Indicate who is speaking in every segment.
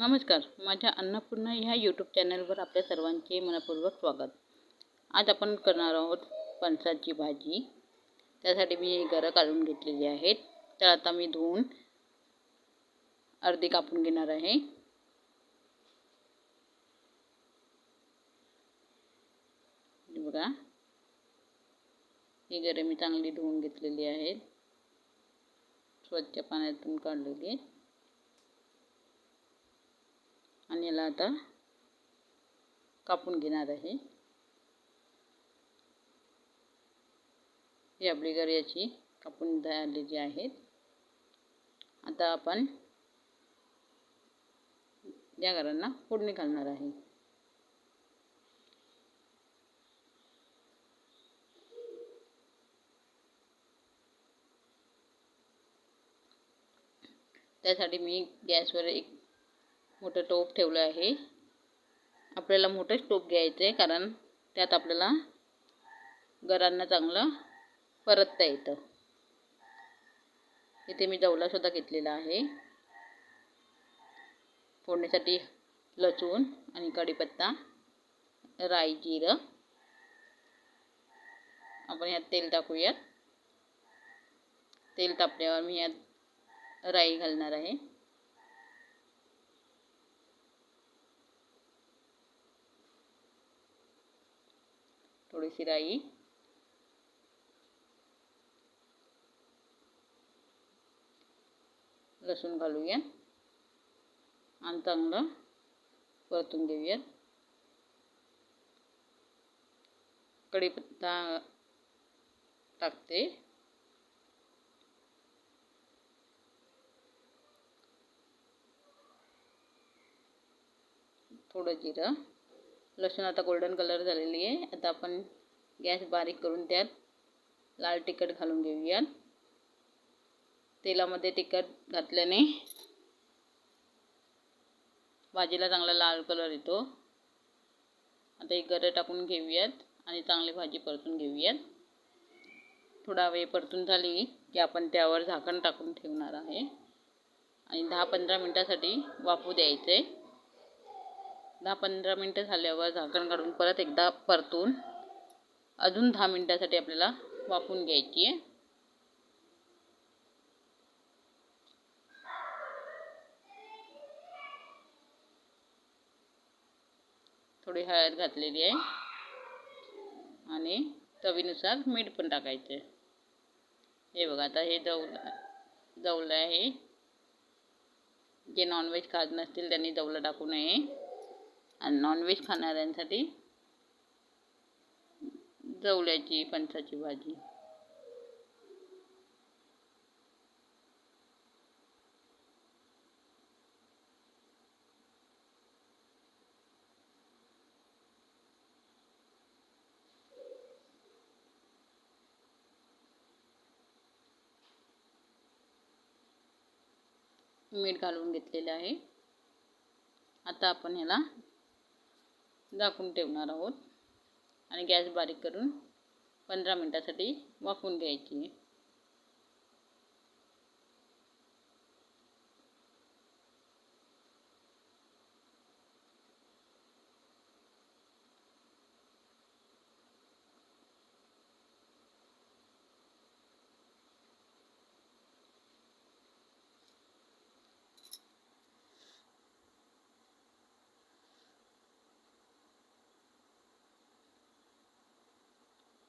Speaker 1: नमस्कार माझ्या अन्नपूर्णा ह्या यूट्यूब चॅनलवर आपल्या सर्वांचे मनपूर्वक स्वागत. आज आपण करणार आहोत फणसाची भाजी. त्यासाठी मी गरं काढून घेतलेली आहेत तर आता मी धुवून अर्धी कापून घेणार आहे. बघा. ही गरे मी चांगली धुवून घेतलेली आहेत स्वच्छ पाण्यातून काढलेली आहेत आणि याला आता कापून घेणार आहे. ही आपली याची कापून झालेली आहेत. आता आपण या घरांना फोडणी घालणार आहे. त्यासाठी मी गॅसवर एक मोठं टोप ठेवलं आहे. आपल्याला मोठंच टोप घ्यायचं आहे कारण त्यात आपल्याला गरांना चांगलं परतता येतं. इथे मी जवलासुद्धा घेतलेला आहे. फोडण्यासाठी लसूण आणि कढीपत्ता राई जिरं. आपण यात तेल टाकूयात. तेल तापल्यावर मी यात राई घालणार आहे. थोडीशी राई लसूण घालूया आणि चांगलं परतून घेऊयात कढीपत्ता टाकते थोडं जिरं लसूण आता गोल्डन कलर झालेली आहे. आता आपण गॅस बारीक करून त्यात लाल तिखट घालून घेऊयात. तेलामध्ये तिखट घातल्याने भाजीला चांगला लाल कलर येतो. आता एक गरं टाकून घेऊयात आणि चांगली भाजी परतून घेऊयात. थोडा वेळ परतून झाली की आपण त्यावर झाकण टाकून ठेवणार आहे. आणि दहा पंधरा मिनटासाठी वाफू द्यायचं. आहे दहा पंधरा मिनटं झाल्यावर झाकण काढून परत एकदा परतून अजून दहा मिनटासाठी आपल्याला वाफून घ्यायची आहे. थोडी हळद घातलेली आहे. आणि चवीनुसार मीठ पण टाकायचं आहे. हे बघा आता हे जवलं जवलं आहे जे नॉनव्हेज खात नसतील त्यांनी जवलं टाकू नये. आणि नॉनव्हेज खाणाऱ्यांसाठी जवल्याची फणसाची भाजी. मीठ घालून घेतलेलं आहे. आता आपण ह्याला झाकून ठेवणार आहोत. आणि गॅस बारीक करून पंधरा मिनटासाठी वाफवून घ्यायची.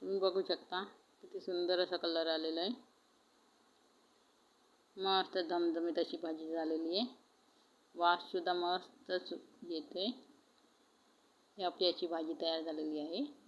Speaker 1: तुम्ही बघू शकता किती सुंदर असा कलर आलेला आहे. मस्त धमधमीत अशी भाजी झालेली आहे. वाससुद्धा मस्तच येते ही आपली याची भाजी तयार झालेली आहे.